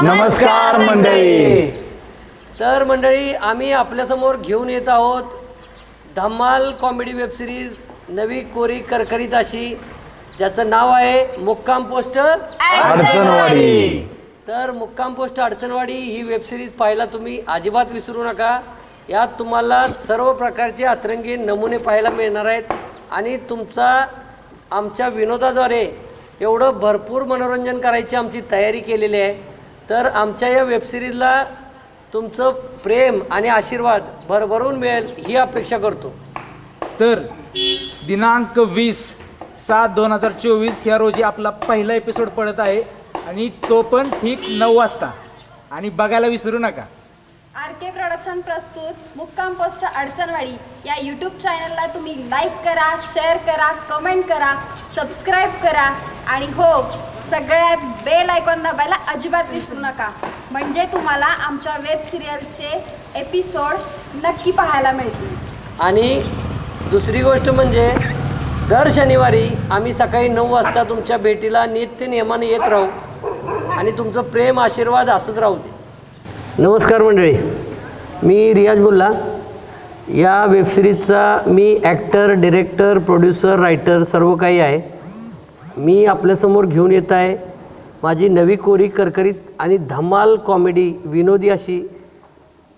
नमस्कार मंडळी. तर मंडळी आम्ही आपल्यासमोर घेऊन येत आहोत धमाल कॉमेडी वेबसिरीज नवी कोरी करकरीत अशी. ज्याचं नाव आहे मुक्काम पोस्ट अडचणवाडी. तर मुक्काम पोस्ट अडचणवाडी ही वेबसिरीज पाहायला तुम्ही अजिबात विसरू नका. यात तुम्हाला सर्व प्रकारचे अतरंगी नमुने पाहायला मिळणार आहेत. आणि तुमचा आमच्या विनोदाद्वारे एवढं भरपूर मनोरंजन करायची आमची तयारी केलेली आहे. तर आमच्या या वेबसिरीजला तुमचं प्रेम आणि आशीर्वाद भरभरून मिळेल ही अपेक्षा करतो. तर दिनांक वीस सात दोन हजार चोवीस या रोजी आपला पहिला एपिसोड पडत आहे आणि तो पण ठीक नऊ वाजता. आणि बघायला विसरू नका. आर के प्रोडक्शन प्रस्तुत मुक्काम पोस्ट अडचणवाडी या यूट्यूब चॅनलला तुम्ही लाईक करा शेअर करा कमेंट करा सबस्क्राईब करा आणि हो सगळ्यात बेल आयकॉन दाबायला अजिबात विसरू नका. म्हणजे तुम्हाला आमच्या वेब सिरियलचे एपिसोड नक्की पाहायला मिळतील. आणि दुसरी गोष्ट म्हणजे दर शनिवारी आम्ही सकाळी नऊ वाजता तुमच्या भेटीला नित्य नियमाने येत राहू. आणि तुमचं प्रेम आशीर्वाद असंच राहू दे. नमस्कार मंडळी. मी रियाज मुल्ला या वेबसिरीजचा मी ॲक्टर डिरेक्टर प्रोड्युसर रायटर सर्व काही आहे. मी आपल्यासमोर घेऊन येत आहे. माझी नवी कोरी करकरीत आणि धमाल कॉमेडी विनोदी अशी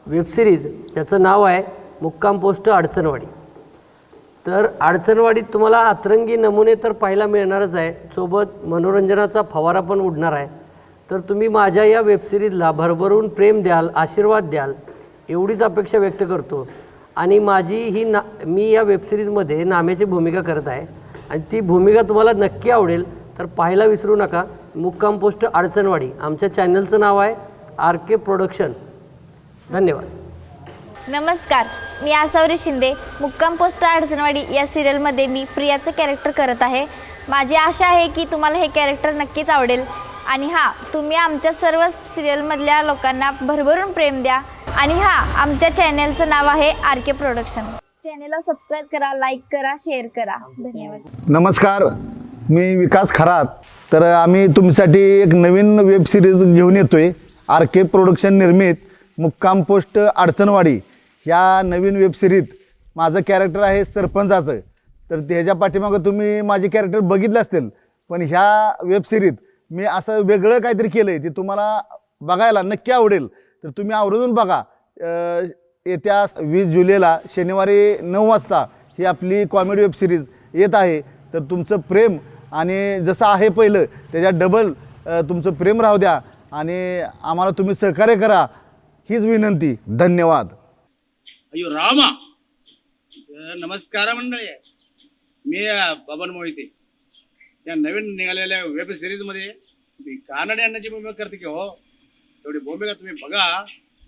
वेबसिरीज त्याचं नाव आहे मुक्काम पोस्ट अडचणवाडी. तर अडचणवाडीत तुम्हाला अतरंगी नमुने तर पाहायला मिळणारच आहे. सोबत मनोरंजनाचा फवारा पण उडणार आहे. तर तुम्ही माझ्या या वेबसिरीजला भरभरून प्रेम द्याल आशीर्वाद द्याल एवढीच अपेक्षा व्यक्त करतो. आणि माझी ही ना मी या वेबसिरीजमध्ये नाम्याची भूमिका करत आहे. आणि ती भूमिका तुम्हाला नक्की आवडेल तर पाहायला विसरू नका. मुक्काम पोस्ट अडचणवाडी आमच्या चॅनलचं नाव आहे आर के प्रोडक्शन. धन्यवाद. नमस्कार मी आसावरी शिंदे. मुक्काम पोस्ट अडचणवाडी या सिरियलमध्ये मी प्रियाचं कॅरेक्टर करत आहे. माझी आशा आहे की तुम्हाला हे कॅरेक्टर नक्कीच आवडेल. आणि हां तुम्ही आमच्या सर्व सिरियलमधल्या लोकांना भरभरून प्रेम द्या. आणि हां आमच्या चॅनलचं नाव आहे आर के प्रोडक्शन. चॅनेलला सबस्क्राईब करा लाईक करा शेअर करा. धन्यवाद. नमस्कार मी विकास खरात. तर आम्ही तुमच्यासाठी एक नवीन वेब सिरीज घेऊन येतोय. आर के प्रोडक्शन निर्मित मुक्काम पोस्ट अडचणवाडी. ह्या नवीन वेब सिरीज माझं कॅरेक्टर आहे सरपंचाचं. तर त्याच्या पाठीमागं तुम्ही माझे कॅरेक्टर बघितले असतील. पण ह्या वेबसिरीत मी असं वेगळं काहीतरी केलं आहे ते तुम्हाला बघायला नक्की आवडेल. तर तुम्ही आवर्जून बघा. येत्या वीस जुलैला शनिवारी नऊ वाजता ही आपली कॉमेडी वेब सिरीज येत आहे. तर तुमचं प्रेम आणि जसं आहे पहिलं त्याच्यात डबल तुमचं प्रेम राहू द्या आणि आम्हाला तुम्ही सहकार्य करा हीच विनंती. धन्यवाद. अयो रामा. नमस्कार मंडळी. मी अ, बबन मोहिते. या नवीन निघालेल्या वेब सिरीजमध्ये मी कानडे भूमिका करते की हो तेवढी भूमिका तुम्ही बघा.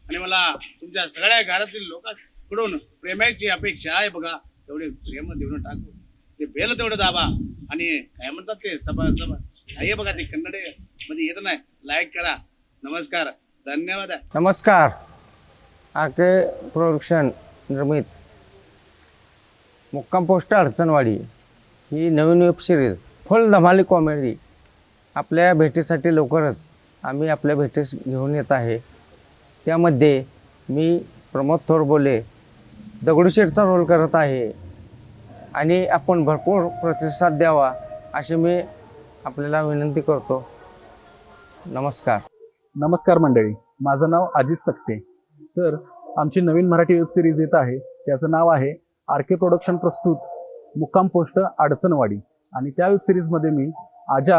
आणि मला तुमच्या सगळ्या घरातील लोकांकडून प्रेमाची अपेक्षा आहे बघा. तेवढे प्रेम देऊन टाकू. ते बेल तेवढं दाबा. आणि काय म्हणतात ते? सभा सभा. आहे बघा ते कन्नडे. मध्ये येत नाही. लाईक करा. नमस्कार. धन्यवाद. नमस्कार. आके प्रोडक्शन निर्मित. मुक्काम पोस्ट अडचणवाडी. ही नवीन वेब सिरीज फुल धमाली कॉमेडी आपल्या भेटीसाठी लवकरच आम्ही आपल्या भेटीस घेऊन येत आहे. त्यामध्ये मी प्रमोद थोरबोले दगडूशेठचा रोल करत आहे. आणि आपण भरपूर प्रतिसाद द्यावा अशी मी आपल्याला विनंती करतो. नमस्कार. नमस्कार मंडळी. माझं नाव अजित सक्ते. तर आमची नवीन मराठी वेब सिरीज येत आहे. त्याचं नाव आहे आर के प्रोडक्शन प्रस्तुत मुक्काम पोस्ट अडचणवाडी. आणि त्या वेब सिरीजमध्ये मी आजा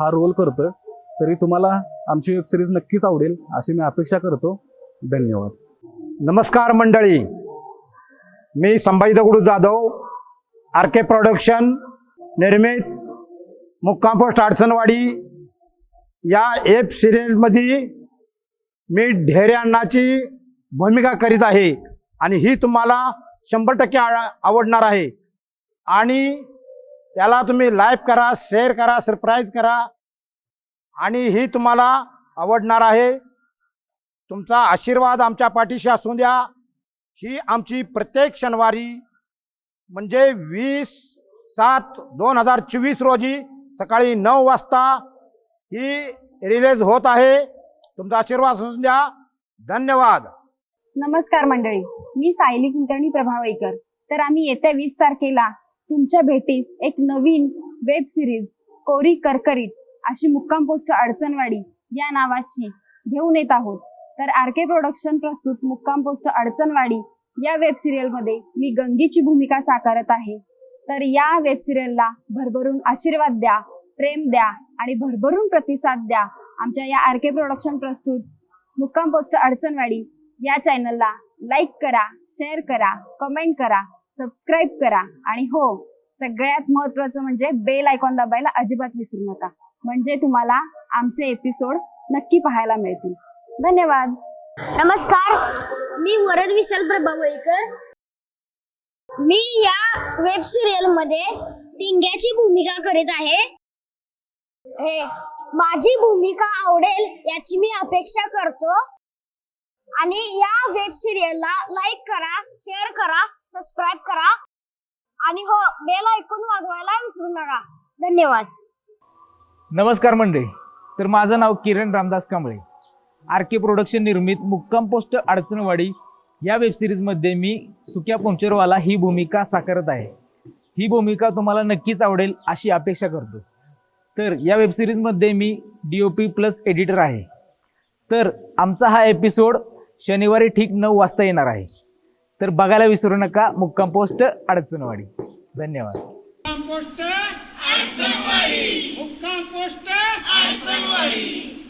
हा रोल करतो तरी तुम्हाला आमची वेब सिरीज नक्कीच आवडेल अशी मी अपेक्षा करतो. धन्यवाद. नमस्कार मंडळी. मी Sambhaji Dagdu Jadhav R K production निर्मित मुक्काम पोस्ट अडचणवाडी. या एप सिरीजमध्ये मी ढेरे अण्णाची भूमिका करीत आहे आणि ही तुम्हाला शंभर टक्के आ- आवडणार आहे. आणि त्याला तुम्ही लाईक करा शेअर करा सरप्राईज करा. आणि ही तुम्हाला आवडणार आहे. तुमचा आशीर्वाद आमच्या पाठीशी असू द्या. ही आमची प्रत्येक शनिवारी म्हणजे वीस सात दोन हजार चोवीस रोजी सकाळी नऊ वाजता ही रिलीज होत आहे. तुमचा आशीर्वाद असून द्या. धन्यवाद. नमस्कार मंडळी. मी सायली कुलकर्णी प्रभावईकर तर आम्ही येत्या वीस तारखेला तुमच्या भेटीस एक नवीन वेब सिरीज कोरी करकरीत अशी मुक्काम पोस्ट अडचणवाडी या नावाची घेऊन येत आहोत. तर आर के प्रोडक्शन प्रस्तुत मुक्काम पोस्ट अडचणवाडी या वेब सिरियलमध्ये मी गंगीची भूमिका साकारत आहे. तर या वेब सिरियलला भरभरून आशीर्वाद द्या प्रेम द्या आणि भरभरून प्रतिसाद द्या. आमच्या या आर के प्रोडक्शन प्रस्तुत मुक्काम पोस्ट अडचणवाडी या चॅनलला लाईक करा शेअर करा कमेंट करा सबस्क्राईब करा आणि हो सगळ्यात महत्वाचं म्हणजे बेल आयकॉन दाबायला अजिबात विसरू नका. म्हणजे तुम्हाला आमचे एपिसोड नक्की पाहायला मिळतील. धन्यवाद. नमस्कार. मी वरद विशाल प्रभावळीकर. मी या वेब सिरियलमध्ये टिंग्याची भूमिका करीत आहे. हे माझी भूमिका आवडेल याची मी अपेक्षा करतो. आणि या वेब सिरियलला लाईक करा शेअर करा सबस्क्राईब करा. आणि हो बेल ऐकून वाजवायला विसरू नका. धन्यवाद. नमस्कार मंडळी. तर माझं नाव Kiran Ramdas Kamble. R K production निर्मित मुक्काम पोस्ट अडचणवाडी या वेबसिरीजमध्ये मी सुक्या पंचरवाला ही भूमिका साकारत आहे. ही भूमिका तुम्हाला नक्कीच आवडेल अशी अपेक्षा करतो. तर या वेबसिरीजमध्ये मी D O P plus editor आहे. तर आमचा हा एपिसोड शनिवारी ठीक नऊ वाजता येणार आहे. तर बघायला विसरू नका. मुक्काम पोस्ट अडचणवाडी. धन्यवाद. मुक्काम पोस्ट अडचणवाडी.